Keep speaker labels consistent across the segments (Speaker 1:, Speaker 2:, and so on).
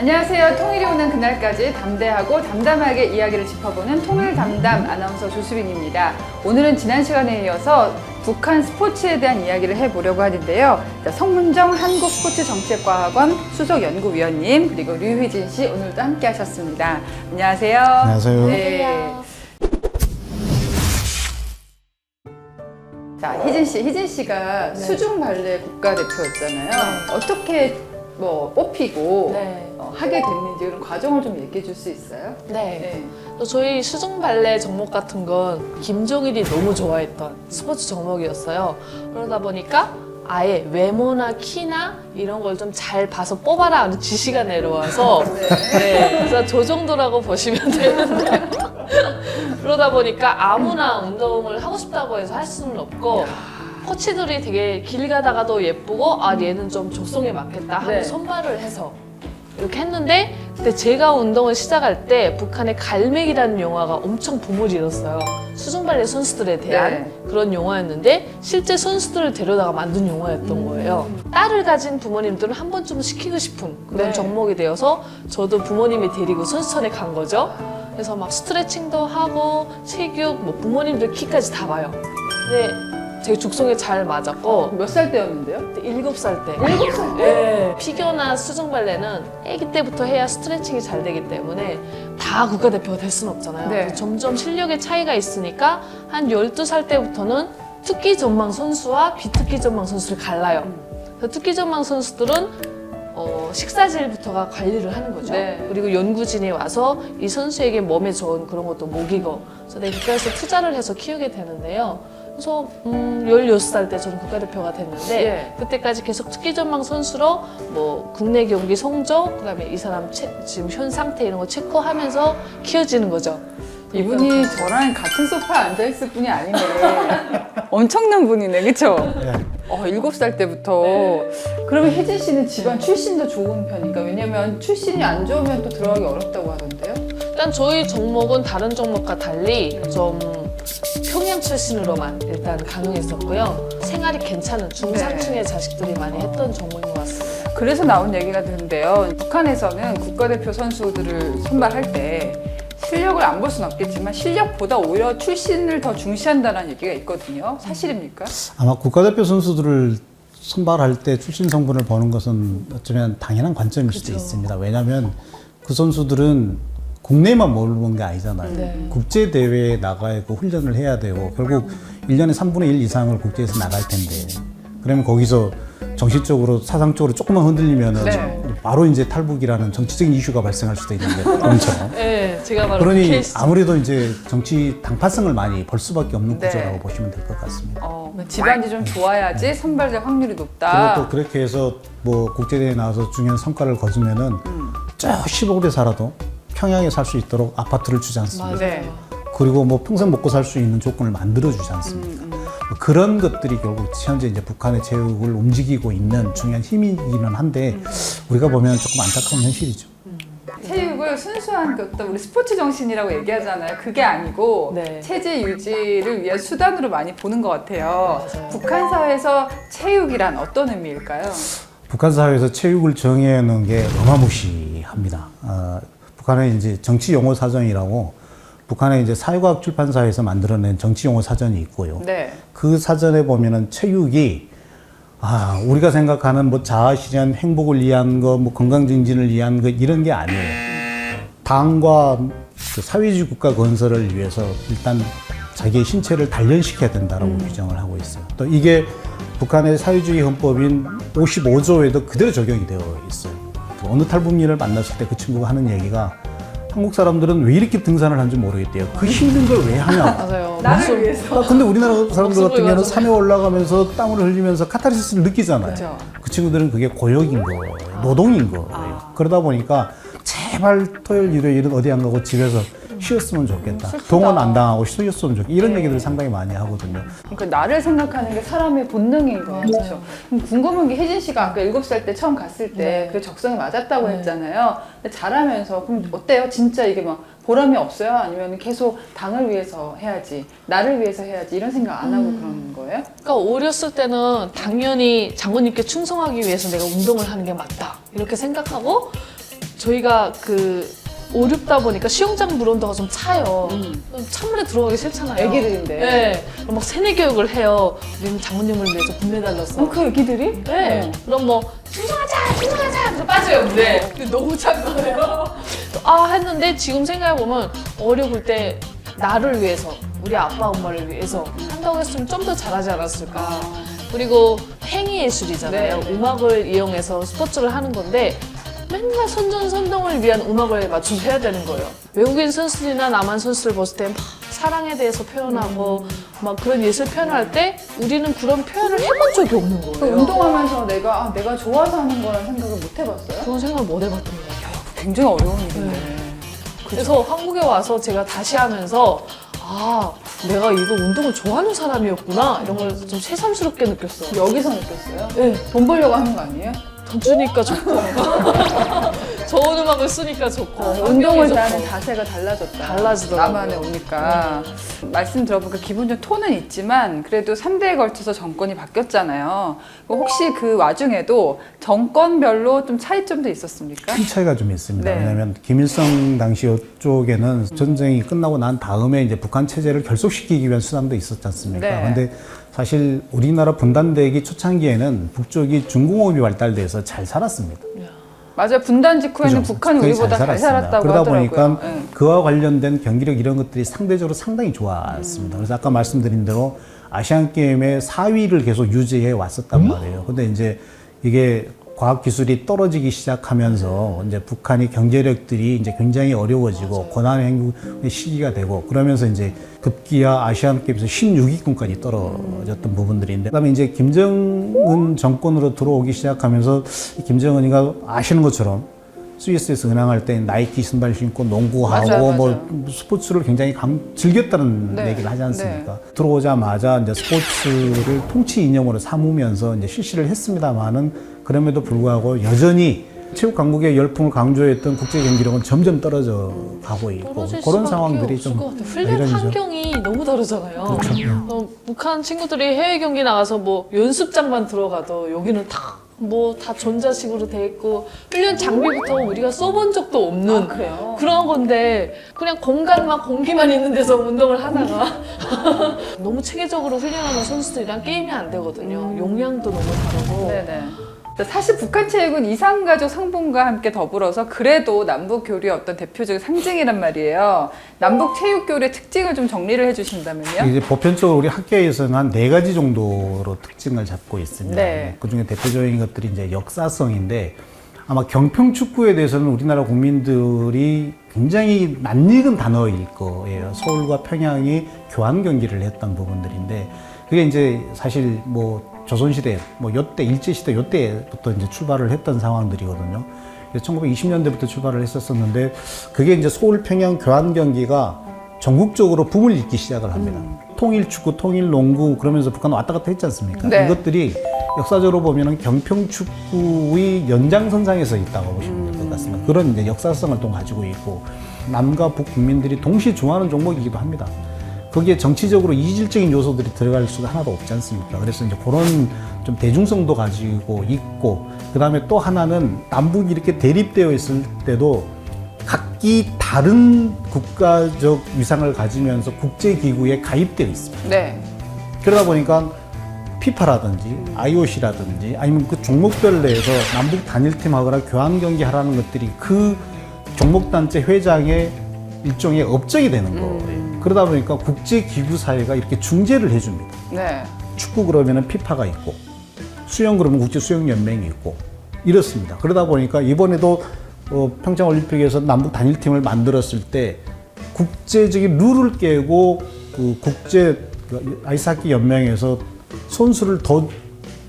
Speaker 1: 안녕하세요. 통일이 오는 그날까지 담대하고 담담하게 이야기를 짚어보는 통일 담담 아나운서 조수빈입니다. 오늘은 지난 시간에 이어서 북한 스포츠에 대한 이야기를 해보려고 하는데요. 자, 성문정 한국스포츠정책과학원 수석연구위원님 그리고 류휘진 씨 오늘도 함께 하셨습니다. 안녕하세요.
Speaker 2: 안녕하세요.
Speaker 1: 네. 자, 희진 씨, 희진 씨가 수중 발레 국가대표였잖아요. 어떻게 뭐 뽑히고
Speaker 3: 네.
Speaker 1: 어, 하게 됐는지 그런 과정을 좀 얘기해 줄 수 있어요?
Speaker 3: 네. 또 저희 수중 발레 종목 같은 건 김종일이 너무 좋아했던 스포츠 종목이었어요. 그러다 보니까 아예 외모나 키나 이런 걸 좀 잘 봐서 뽑아라 하는 지시가 내려와서 네. 그래서 저 정도라고 보시면 되는데 그러다 보니까 아무나 운동을 하고 싶다고 해서 할 수는 없고 코치들이 되게 길 가다가도 예쁘고 아 얘는 좀 족성에 맞겠다 하고
Speaker 1: 네.
Speaker 3: 선발을 해서 이렇게 했는데 그때 제가 운동을 시작할 때 북한의 갈매기라는 영화가 엄청 붐을 일었어요. 수중발레 선수들에 대한
Speaker 1: 네.
Speaker 3: 그런 영화였는데 실제 선수들을 데려다가 만든 영화였던 거예요. 딸을 가진 부모님들은 한 번쯤 시키고 싶은 그런
Speaker 1: 네.
Speaker 3: 종목이 되어서 저도 부모님이 데리고 선수촌에 간 거죠. 그래서 막 스트레칭도 하고 체육, 뭐 부모님들 키까지 다 봐요. 근데 제 죽성에 잘 맞았고
Speaker 1: 몇 살 때였는데요?
Speaker 3: 일곱 살 때.
Speaker 1: 일곱 살 때?
Speaker 3: 네. 피겨나 수중 발레는 아기 때부터 해야 스트레칭이 잘 되기 때문에 다 국가대표가 될 수는 없잖아요.
Speaker 1: 네.
Speaker 3: 점점 실력의 차이가 있으니까 한 12살 때부터는 특기 전망 선수와 비특기 전망 선수를 갈라요. 그래서 특기 전망 선수들은 어, 식사질부터가 관리를 하는 거죠.
Speaker 1: 네.
Speaker 3: 그리고 연구진이 와서 이 선수에게 몸에 좋은 그런 것도 먹이고 그래서 내가 국가에서 투자를 해서 키우게 되는데요. 그래서 음, 16살 때 저는 국가대표가 됐는데
Speaker 1: 예.
Speaker 3: 그때까지 계속 특기 전망 선수로 뭐 국내 경기 성적 그다음에 이 사람 체- 지금 현 상태 이런 거 체크하면서 키워지는 거죠.
Speaker 1: 이분이 저랑 같은 소파에 앉아있을 분이 아닌데 엄청난 분이네, 그쵸?
Speaker 2: 네.
Speaker 1: 어, 일곱 살 때부터. 그러면 혜진 씨는 집안 출신도 좋은 편인가? 왜냐면 출신이 안 좋으면 또 들어가기 어렵다고 하던데요?
Speaker 3: 일단 저희 종목은 다른 종목과 달리 좀 평양 출신으로만 일단 가능했었고요. 생활이 괜찮은 중상층의 자식들이 많이 했던 종목인 것 같습니다.
Speaker 1: 그래서 나온 얘기가 드는데요. 북한에서는 국가대표 선수들을 선발할 때 실력을 안 볼 수는 없겠지만 실력보다 오히려 출신을 더 중시한다는 얘기가 있거든요. 사실입니까?
Speaker 2: 아마 국가대표 선수들을 선발할 때 출신 성분을 보는 것은 어쩌면 당연한 관점일 수도
Speaker 3: 그죠.
Speaker 2: 있습니다. 왜냐하면 그 선수들은 국내에만 머무는 게 아니잖아요.
Speaker 3: 네.
Speaker 2: 국제 대회에 나가야 고 훈련을 해야 되고 결국 일년에 3분의 1 이상을 국제에서 나갈 텐데 그러면 거기서 정신적으로 사상적으로 조금만 흔들리면은
Speaker 1: 네.
Speaker 2: 바로 이제 탈북이라는 정치적인 이슈가 발생할 수도 있는데 그렇죠.
Speaker 3: 네, 제가 바로 그
Speaker 2: 그러니
Speaker 3: 케이스죠.
Speaker 2: 아무래도 이제 정치 당파성을 많이 벌 수밖에 없는
Speaker 1: 네.
Speaker 2: 구조라고 보시면 될 것 같습니다.
Speaker 1: 어, 집안이 좀 좋아야지 선발될 확률이 높다.
Speaker 2: 그리고 또 그렇게 해서 뭐 국제대회 나와서 중요한 성과를 거두면은
Speaker 1: 음.
Speaker 2: 저 시골에 살아도 평양에 살 수 있도록 아파트를 주지 않습니다.
Speaker 3: 맞아요.
Speaker 1: 네.
Speaker 2: 그리고 뭐 평생 먹고 살 수 있는 조건을 만들어 주지 않습니까?
Speaker 1: 음,
Speaker 2: 그런 것들이 결국 현재 이제 북한의 제국을 움직이고 있는 중요한 힘이기는 한데
Speaker 1: 음.
Speaker 2: 우리가 보면 조금 안타까운 현실이죠.
Speaker 1: 체육을 순수한 그 어떤 우리 스포츠 정신이라고 얘기하잖아요. 그게 아니고
Speaker 3: 네.
Speaker 1: 체제 유지를 위한 수단으로 많이 보는 것 같아요.
Speaker 3: 맞아요.
Speaker 1: 북한 사회에서 체육이란 어떤 의미일까요?
Speaker 2: 북한 사회에서 체육을 정해놓은 게 어마무시합니다. 어, 북한의 이제 정치 용어 사전이라고 북한의 이제 사회과학 출판사에서 만들어낸 정치 용어 사전이 있고요.
Speaker 1: 네.
Speaker 2: 그 사전에 보면은 체육이 아 우리가 생각하는 뭐 자아 실현, 행복을 위한 거, 뭐 건강 증진을 위한 거 이런 게 아니에요. 당과 그 사회주의 국가 건설을 위해서 일단 자기의 신체를 단련시켜야 된다라고 규정을 하고 있어요. 또 이게 북한의 사회주의 헌법인 55조에도 그대로 적용이 되어 있어요. 그 어느 탈북민을 만났을 때 그 친구가 하는 얘기가 한국 사람들은 왜 이렇게 등산을 하는지 모르겠대요. 그 힘든 걸 왜 하냐.
Speaker 3: 맞아요.
Speaker 1: 나를 위해서.
Speaker 2: 아, 근데 우리나라 사람들 같은 경우는. 산에 올라가면서 땀을 흘리면서 카타르시스를 느끼잖아요.
Speaker 1: 그죠.
Speaker 2: 그 친구들은 그게 고역인 거예요. 노동인 거예요.
Speaker 1: 아.
Speaker 2: 그러다 보니까 제발 토요일, 일요일은 어디 안 가고 집에서 쉬었으면 좋겠다.
Speaker 1: 슬프다.
Speaker 2: 동원 안 당하고 쉬었으면 좋겠다. 이런
Speaker 1: 네.
Speaker 2: 얘기들을 상당히 많이 하거든요.
Speaker 1: 그러니까 나를 생각하는 게 사람의 본능인
Speaker 3: 거예요.
Speaker 1: 그렇죠. 그럼 궁금한 게 혜진 씨가 아까 일곱 살 때 처음 갔을 때
Speaker 3: 네.
Speaker 1: 그 적성에 맞았다고
Speaker 3: 네.
Speaker 1: 했잖아요. 근데 자라면서 그럼 어때요? 진짜 이게 막 보람이 없어요? 아니면 계속 당을 위해서 해야지, 나를 위해서 해야지 이런 생각 안 하고 그러는 거예요?
Speaker 3: 그러니까 어렸을 때는 당연히 장군님께 충성하기 위해서 내가 운동을 하는 게 맞다 이렇게 생각하고 저희가 그 오륙다 보니까 수영장 물 온도가 좀 차요.
Speaker 1: 음.
Speaker 3: 찬물에 들어가기 싫잖아요.
Speaker 1: 애기들인데.
Speaker 3: 네. 그럼 막 세뇌 교육을 해요. 우리는 장모님을 위해서 군대 달렸어.
Speaker 1: 어, 그 애기들이?
Speaker 3: 네. 그럼 뭐 충성하자, 충성하자. 그래서 빠져요. 근데 근데 너무 찬 거예요. 아 했는데 지금 생각해 보면 어려울 때 나를 위해서 우리 아빠 엄마를 위해서 한다고 했으면 좀 더 잘하지 않았을까. 그리고 행위 예술이잖아요.
Speaker 1: 네.
Speaker 3: 음악을 이용해서 스포츠를 하는 건데 맨날 선전선동을 위한 음악을 맞춰서 해야 되는 거예요. 외국인 선수들이나 남한 선수를 봤을 때 막 사랑에 대해서 표현하고 막 그런 예술 표현할 때 우리는 그런 표현을 해본 적이 없는
Speaker 1: 그
Speaker 3: 거예요.
Speaker 1: 운동하면서 내가 아, 내가 좋아서 하는 거라는 생각을 못 해봤어요?
Speaker 3: 그런 생각을 못 해봤던 것 같아요.
Speaker 1: 굉장히 어려운 일인데.
Speaker 3: 그래서 한국에 와서 제가 다시 하면서 아 내가 이거 운동을 좋아하는 사람이었구나 이런 걸 좀 새삼스럽게 느꼈어요.
Speaker 1: 여기서 느꼈어요?
Speaker 3: 네,
Speaker 1: 돈 벌려고 하는 거 아니에요?
Speaker 3: 돈 주니까 좋고 좋은 음악을 쓰니까 좋고
Speaker 1: 운동을
Speaker 3: 환경이
Speaker 1: 대하는
Speaker 3: 좋고.
Speaker 1: 자세가 달라졌다.
Speaker 3: 달라지더라고요.
Speaker 1: 남한에 오니까. 말씀 들어보니까 기본적인 톤은 있지만 그래도 3대에 걸쳐서 정권이 바뀌었잖아요. 혹시 그 와중에도 정권별로 좀 차이점도 있었습니까?
Speaker 2: 큰 차이가 좀 있습니다.
Speaker 1: 네.
Speaker 2: 왜냐하면 김일성 당시 이쪽에는 전쟁이 끝나고 난 다음에 이제 북한 체제를 결속시키기 위한 수단도 있었지 않습니까?
Speaker 1: 네.
Speaker 2: 근데 사실 우리나라 분단되기 초창기에는 북쪽이 중공업이 발달돼서 잘 살았습니다.
Speaker 1: 맞아요. 분단 직후에는
Speaker 2: 그죠?
Speaker 1: 북한이
Speaker 2: 거의
Speaker 1: 우리보다 잘,
Speaker 2: 살았습니다.
Speaker 1: 살았다고
Speaker 2: 그러다
Speaker 1: 하더라고요.
Speaker 2: 보니까
Speaker 1: 네.
Speaker 2: 그와 관련된 경기력 이런 것들이 상대적으로 상당히 좋았습니다. 그래서 아까 말씀드린 대로 아시안 게임의 4위를 계속 유지해 왔었단
Speaker 1: 음?
Speaker 2: 말이에요. 근데 이제 이게 과학 기술이 떨어지기 시작하면서 이제 북한이 경제력들이 이제 굉장히 어려워지고 고난의 행군의 시기가 되고 그러면서 이제 급기야 아시안 게임에서 16위권까지 떨어졌던 부분들인데 그다음에 이제 김정은 정권으로 들어오기 시작하면서 이 김정은이가 아시는 것처럼 스위스에서 은항할 때 나이키 신발 신고 농구하고
Speaker 1: 맞아요,
Speaker 2: 뭐
Speaker 1: 맞아요.
Speaker 2: 스포츠를 굉장히 강, 즐겼다는
Speaker 1: 네,
Speaker 2: 얘기를 하지 않습니까? 들어오자마자 이제 스포츠를 통치 이념으로 삼으면서 이제 실시를 했습니다만은 그럼에도 불구하고 여전히 체육 강국의 열풍을 강조했던 국제 경기력은 점점 떨어져 가고 있고 그런 상황들이
Speaker 3: 좀것 같아요. 훈련 환경이 너무 다르잖아요.
Speaker 2: 그렇죠.
Speaker 3: 어, 북한 친구들이 해외 경기 나가서 뭐 연습장만 들어가도 여기는 다 뭐 다 전자식으로 돼 있고 훈련 장비부터 우리가 써본 적도 없는
Speaker 1: 아, 그래요?
Speaker 3: 그런 건데 그냥 공간만 공기만 있는 데서 운동을 하다가 너무 체계적으로 훈련하는 선수들이랑 게임이 안 되거든요. 용량도 너무 다르고
Speaker 1: 음. 네네. 사실 북한 체육은 이산가족 상봉과 함께 더불어서 그래도 남북 교류의 어떤 대표적인 상징이란 말이에요. 남북 체육 교류의 특징을 좀 정리를 해주신다면요.
Speaker 2: 이제 보편적으로 우리 학교에서는 한 네 가지 정도로 특징을 잡고 있습니다.
Speaker 1: 네.
Speaker 2: 그 중에 대표적인 것들이 이제 역사성인데 아마 경평 축구에 대해서는 우리나라 국민들이 굉장히 낯익은 단어일 거예요. 서울과 평양이 교환 경기를 했던 부분들인데 그게 이제 사실 뭐 조선시대, 뭐 요때 일제시대 요때부터 이제 출발을 했던 상황들이거든요. 그래서 1920년대부터 출발을 했었었는데 그게 이제 서울 평양 교환 경기가 전국적으로 붐을 일기 시작을 합니다. 통일 축구, 통일 농구 그러면서 북한 왔다 갔다 했지 않습니까?
Speaker 1: 네.
Speaker 2: 이것들이 역사적으로 보면은 경평 축구의 연장선상에서 있다고 보시면 될 것 같습니다. 그런 이제 역사성을 또 가지고 있고 남과 북 국민들이 동시 좋아하는 종목이기도 합니다. 거기에 정치적으로 이질적인 요소들이 들어갈 수가 하나도 없지 않습니까? 그래서 이제 그런 좀 대중성도 가지고 있고, 그 다음에 또 하나는 남북이 이렇게 대립되어 있을 때도 각기 다른 국가적 위상을 가지면서 국제기구에 가입되어 있습니다.
Speaker 1: 네.
Speaker 2: 그러다 보니까 피파라든지 IOC라든지 아니면 그 종목별 내에서 남북 단일팀 하거나 교환 경기 하라는 것들이 그 종목단체 회장의 일종의 업적이 되는 거예요. 그러다 보니까 국제기구 사회가 이렇게 중재를 해줍니다.
Speaker 1: 네.
Speaker 2: 축구 그러면은 피파가 있고 수영 그러면 국제 수영 연맹이 있고 이렇습니다. 그러다 보니까 이번에도 어, 평창 올림픽에서 남북 단일팀을 만들었을 때 국제적인 룰을 깨고 그 국제 그 아이스하키 연맹에서 선수를 더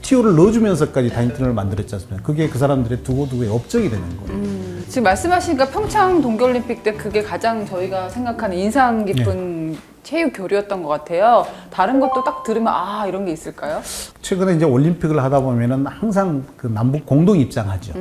Speaker 2: 티오를 넣어주면서까지 단일팀을 만들었지 않습니까? 그게 그 사람들의 두고두고의 업적이 되는 거예요.
Speaker 1: 지금 말씀하시니까 평창 동계올림픽 때 그게 가장 저희가 생각하는 인상 깊은 체육 교류였던 것 같아요. 다른 것도 딱 들으면 아 이런 게 있을까요?
Speaker 2: 최근에 이제 올림픽을 하다 보면은 항상 그 남북 공동 입장하죠.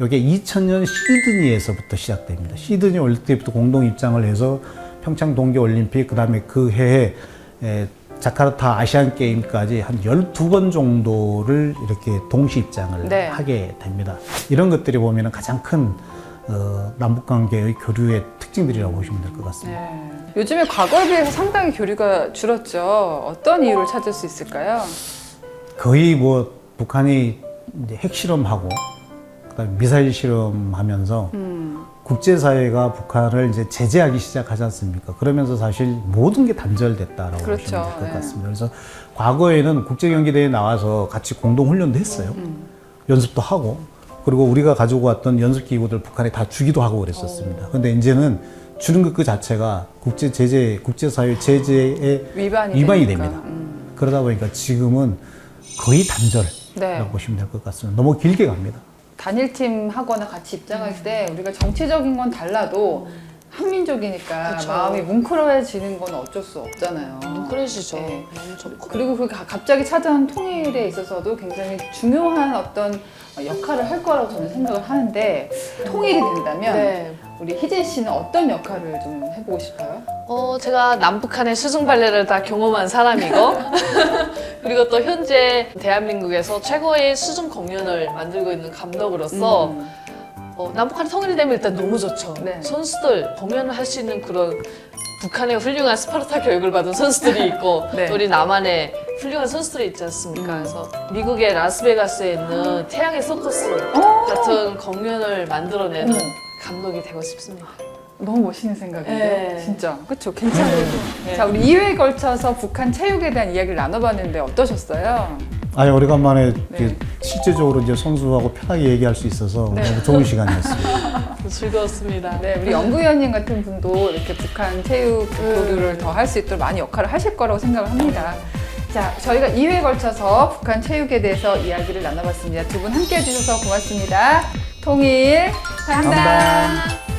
Speaker 2: 이게 2000년 시드니에서부터 시작됩니다. 시드니 올림픽 때부터 공동 입장을 해서 평창 동계 올림픽 그다음에 그 해에 에, 자카르타 아시안 게임까지 한 12번 정도를 이렇게 동시 입장을
Speaker 1: 네.
Speaker 2: 하게 됩니다. 이런 것들이 보면은 가장 큰 어, 남북 관계의 교류의 특징들이라고 보시면 될 것 같습니다.
Speaker 1: 네. 요즘에 과거에 비해서 상당히 교류가 줄었죠. 어떤 이유를 찾을 수 있을까요?
Speaker 2: 거의 뭐 북한이 이제 핵실험하고 그다음에 미사일 실험하면서
Speaker 1: 음.
Speaker 2: 국제사회가 북한을 이제 제재하기 시작하지 않습니까? 그러면서 사실 모든 게 단절됐다라고
Speaker 1: 그렇죠.
Speaker 2: 보시면 될 것
Speaker 1: 네.
Speaker 2: 같습니다. 그래서 과거에는 국제경기대회에 나와서 같이 공동훈련도 했어요.
Speaker 1: 음.
Speaker 2: 연습도 하고 그리고 우리가 가지고 왔던 연습 기구들 북한에 다 주기도 하고 그랬었습니다. 근데 이제는 주는 것 그 자체가 국제 제재, 국제 사회 제재에
Speaker 1: 위반이,
Speaker 2: 위반이. 됩니다.
Speaker 1: 음.
Speaker 2: 그러다 보니까 지금은 거의 단절이라고
Speaker 1: 네.
Speaker 2: 보시면 될 것 같습니다. 너무 길게 갑니다.
Speaker 1: 단일팀 하거나 같이 입장할 때 우리가 정치적인 건 달라도 한민족이니까
Speaker 3: 그쵸.
Speaker 1: 마음이 뭉클해지는 건 어쩔 수 없잖아요.
Speaker 3: 그러시죠.
Speaker 1: 네.
Speaker 3: 너무 좋고.
Speaker 1: 그리고 그 가- 갑자기 찾아온 통일에 있어서도 굉장히 중요한 어떤 역할을 할 거라고 저는 생각을 하는데 통일이 된다면
Speaker 3: 네.
Speaker 1: 우리 희진 씨는 어떤 역할을 좀 해보고 싶어요?
Speaker 3: 어, 제가 남북한의 수중 발레를 다 경험한 사람이고 그리고 또 현재 대한민국에서 최고의 수중 공연을 만들고 있는 감독으로서
Speaker 1: 음.
Speaker 3: 어, 남북한이 통일되면 일단 너무 좋죠.
Speaker 1: 네.
Speaker 3: 선수들 공연을 할 수 있는 그런 북한의 훌륭한 스파르타 교육을 받은 선수들이 있고
Speaker 1: 네.
Speaker 3: 또 우리 남한의 훌륭한 선수들이 있지 않습니까? 그래서 미국의 라스베가스에 있는 태양의 서커스 같은 공연을 만들어내는
Speaker 1: 어머.
Speaker 3: 감독이 되고 싶습니다.
Speaker 1: 너무 멋있는 생각인데
Speaker 3: 네.
Speaker 1: 진짜 그렇죠 괜찮아요.
Speaker 3: 네.
Speaker 1: 자 우리 2회에 걸쳐서 북한 체육에 대한 이야기를 나눠봤는데 어떠셨어요?
Speaker 2: 아니 오래간만에
Speaker 1: 네.
Speaker 2: 실제적으로 이제 선수하고 편하게 얘기할 수 있어서
Speaker 1: 네.
Speaker 2: 너무 좋은 시간이었습니다.
Speaker 3: 즐거웠습니다.
Speaker 1: 네, 우리 연구위원님 같은 분도 이렇게 북한 체육 교류를 더 할 수 있도록 많이 역할을 하실 거라고 생각을 합니다. 자, 저희가 2회에 걸쳐서 북한 체육에 대해서 이야기를 나눠봤습니다. 두 분 함께 해주셔서 고맙습니다. 통일.
Speaker 2: 담당.